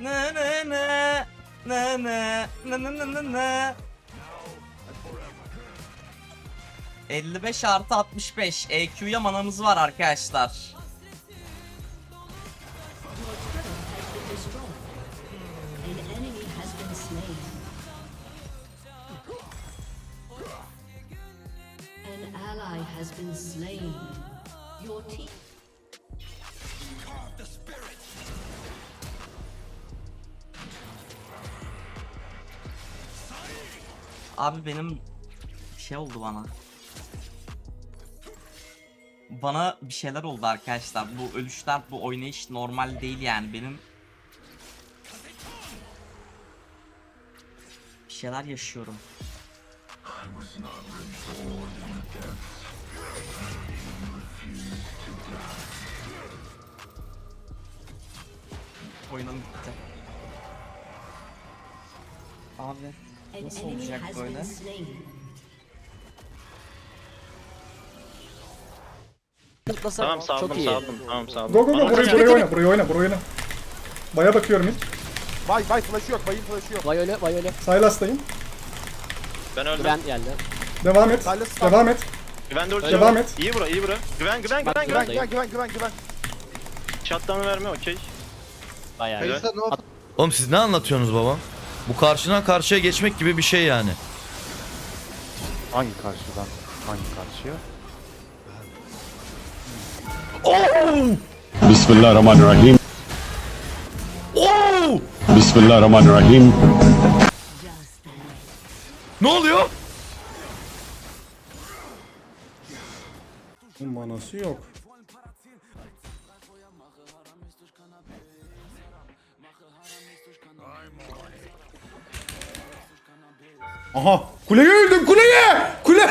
Ne ne ne ne ne ne ne ne ne ne 55 artı 65 EQ'ya manamız var arkadaşlar. Your team. Abi benim şey oldu bana. Bana bir şeyler oldu arkadaşlar. Bu ölüşler, bu oynayış normal değil yani. Benim bir şeyler yaşıyorum. Oyunum bitti. Abi nasıl olacak böyle? slain. Tamam saldım Çok iyi. saldım. Tamam saldım. Go go go Bana burayı, burayı oyna burayı oyna burayı oyna. Baya bakıyorum ilk. Vay vay flash'ı yok, bayın flash'ı yok. Vay öyle vay öyle. Sylas'tayım. Ben öldüm. Güven geldi. Devam et. Silas Devam et. Güven de Devam et. İyi bura iyi bura. Güven güven Bak, güven Güven güven. güven güven güven güven. Verme okey. Bayağı? Oğlum siz ne anlatıyorsunuz baba? Bu karşına karşıya geçmek gibi bir şey yani. Hangi karşıdan? Hangi karşıya? Bismillahirrahmanirrahim. Oo! Bismillahirrahmanirrahim. Ne oluyor? Manası yok. Aha! Kuleye öldüm kuleye! Kule!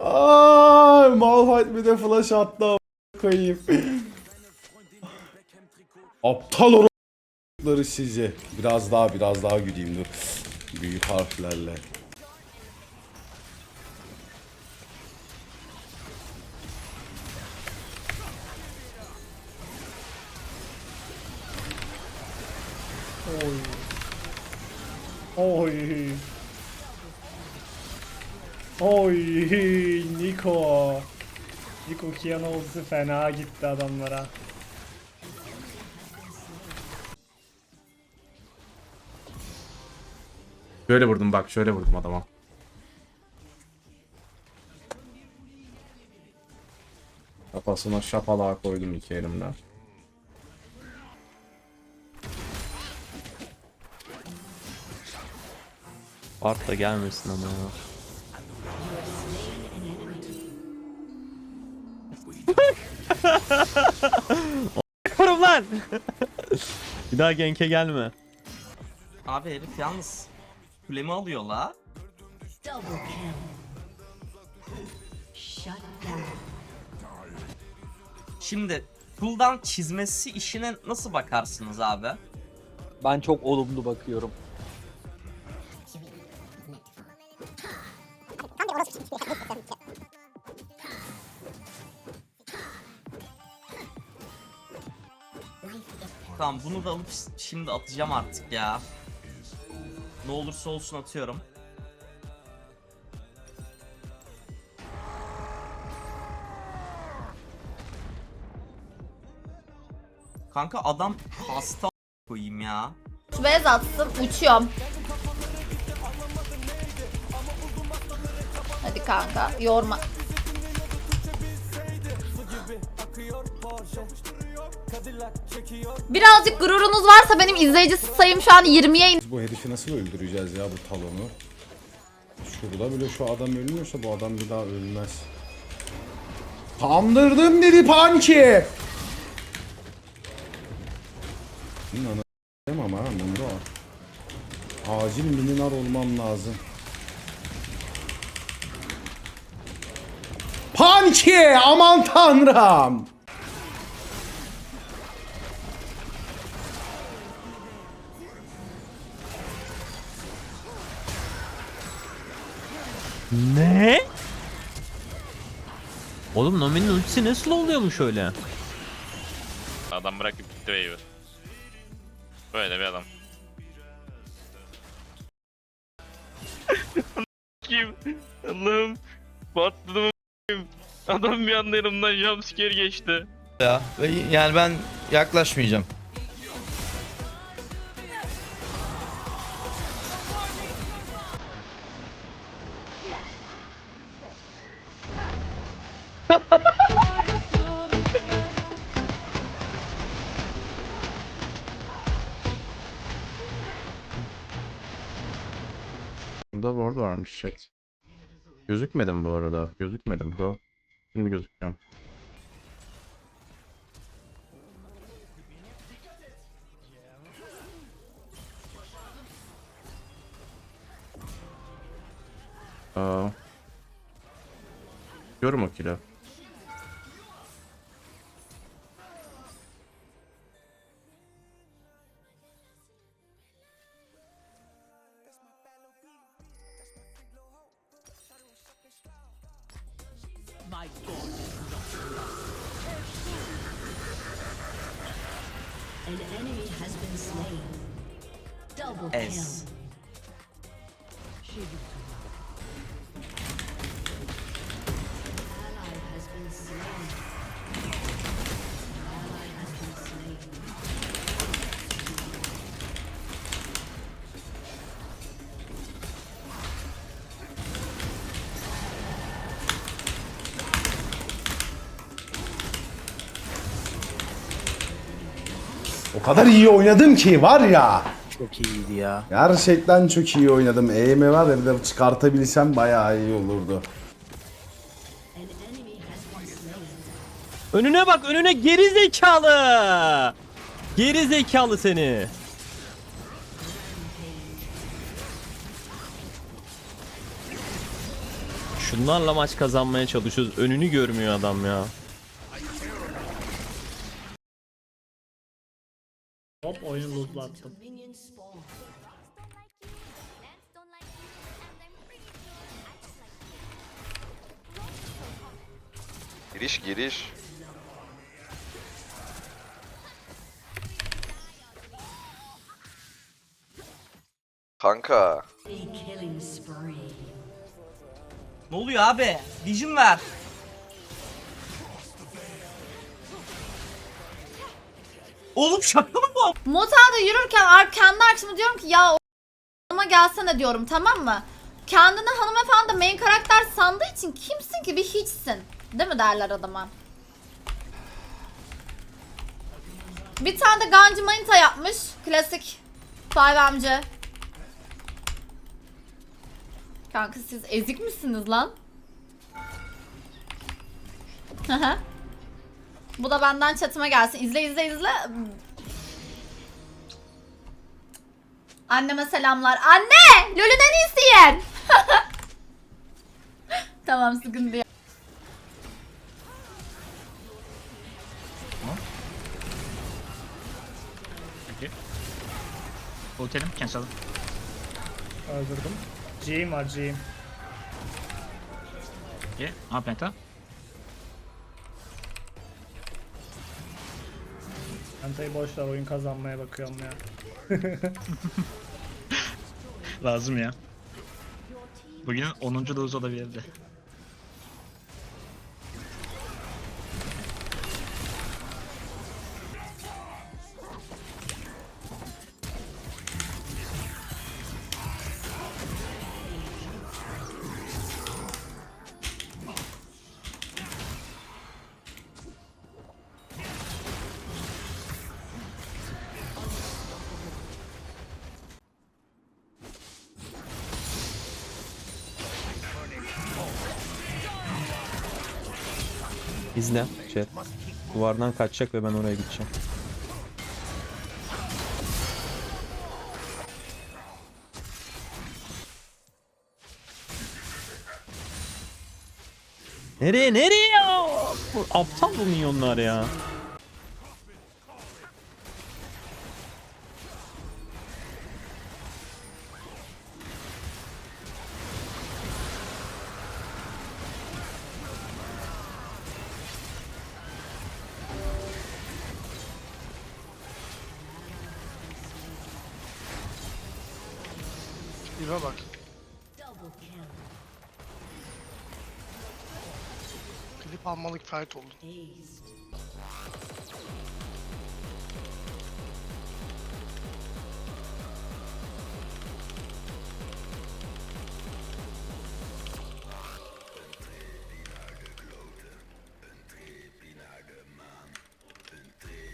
Ay, Malphite bir de flash attı koyayım. Aptal orospuları sizi. Biraz daha biraz daha güleyim dur. Büyük harflerle. Oy. Oy Niko. Niko Kian oldu fena gitti adamlara. Şöyle vurdum bak şöyle vurdum adama. Kafasına şapalağa koydum iki elimle. Art da gelmesin ama ya. Korum lan. bir daha genke gelme. Abi herif yalnız kulemi alıyor la. Şimdi cooldown çizmesi işine nasıl bakarsınız abi? Ben çok olumlu bakıyorum. Tamam bunu da alıp şimdi atacağım artık ya. Ne olursa olsun atıyorum. Kanka adam hasta koyayım ya. Bez attım uçuyorum. Hadi kanka yorma. Birazcık gururunuz varsa benim izleyici sayım şu an 20'ye in. Bu herifi nasıl öldüreceğiz ya bu talonu? Şurada bile şu adam ölmüyorsa bu adam bir daha ölmez. Kandırdım dedi Panki. İnanın ama ha Mundo. Acil mininar olmam lazım. Panki aman tanrım. Ne? Oğlum Nami'nin ultisi nasıl oluyormuş öyle? Adam bırakıp gitti wave'i. Böyle bir adam. Kim? Allah'ım. Patladım Adam bir anda yanımdan jumpscare geçti. Ya yani ben yaklaşmayacağım. Ward varmış chat. Gözükmedim bu arada. Gözükmedim bro. Şimdi gözüküyorum. Aa. Diyorum o kill'e. An enemy has been slain. Double Ez. kill. Ally kadar iyi oynadım ki var ya. Çok iyiydi ya. Gerçekten çok iyi oynadım. Eğimi var ya bir de çıkartabilsem bayağı iyi olurdu. Önüne bak önüne geri zekalı. Geri zekalı seni. Şunlarla maç kazanmaya çalışıyoruz. Önünü görmüyor adam ya. Minion spawn. Giriş giriş. Kanka. Ne oluyor abi? Vision ver. Oğlum şaka mı bu? Motelde yürürken ar kendi arkadaşıma diyorum ki ya o gelsene diyorum tamam mı? Kendini hanımefendi main karakter sandığı için kimsin ki bir hiçsin. Değil mi derler adama. Bir tane de Ganji Manita yapmış. Klasik. 5MC. Kanka siz ezik misiniz lan? Hı. Bu da benden chatıma gelsin. İzle izle izle. Anneme selamlar. Anne! LoL'ün en iyisiyin. tamam sıkıntı yok. Ultelim cancel. Öldürdüm. G'im var G'im. Ye, al penta. Antayı boş ver oyun kazanmaya bakıyorum ya. Lazım ya. Bugünün 10. lose olabilirdi. İzle chat. Duvardan kaçacak ve ben oraya gideceğim. Nereye nereye Aptal bu minyonlar ya. Tipe bak. Klip almalık fight oldu.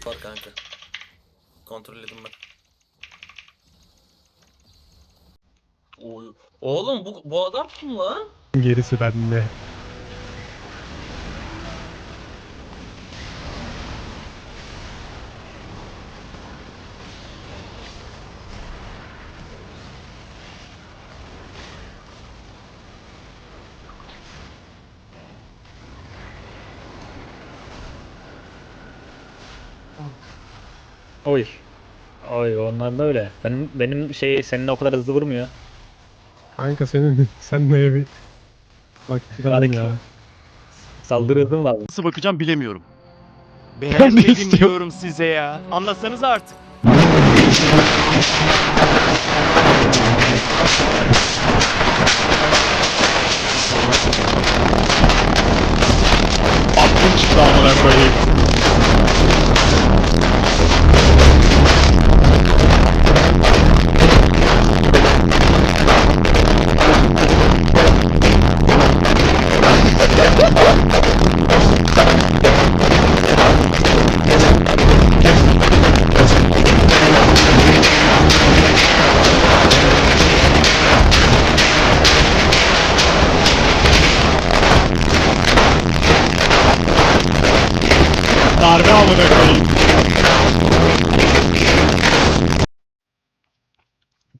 Var kanka. Kontrol edin bak. Oğlum bu, bu adam kim lan? Gerisi bende. Oy. Oy onlar da öyle. Benim benim şey seninle o kadar hızlı vurmuyor. Kanka senin sen neye bir bak ya. Saldırı hızım var. Nasıl bakacağım bilemiyorum. Beğenmedim diyorum size ya. Anlasanız artık. Aklım çıktı amına koyayım.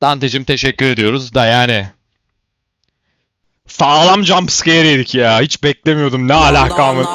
Dante'cim teşekkür ediyoruz da yani. Sağlam jumpscare yedik ya. Hiç beklemiyordum. Ne alaka mı?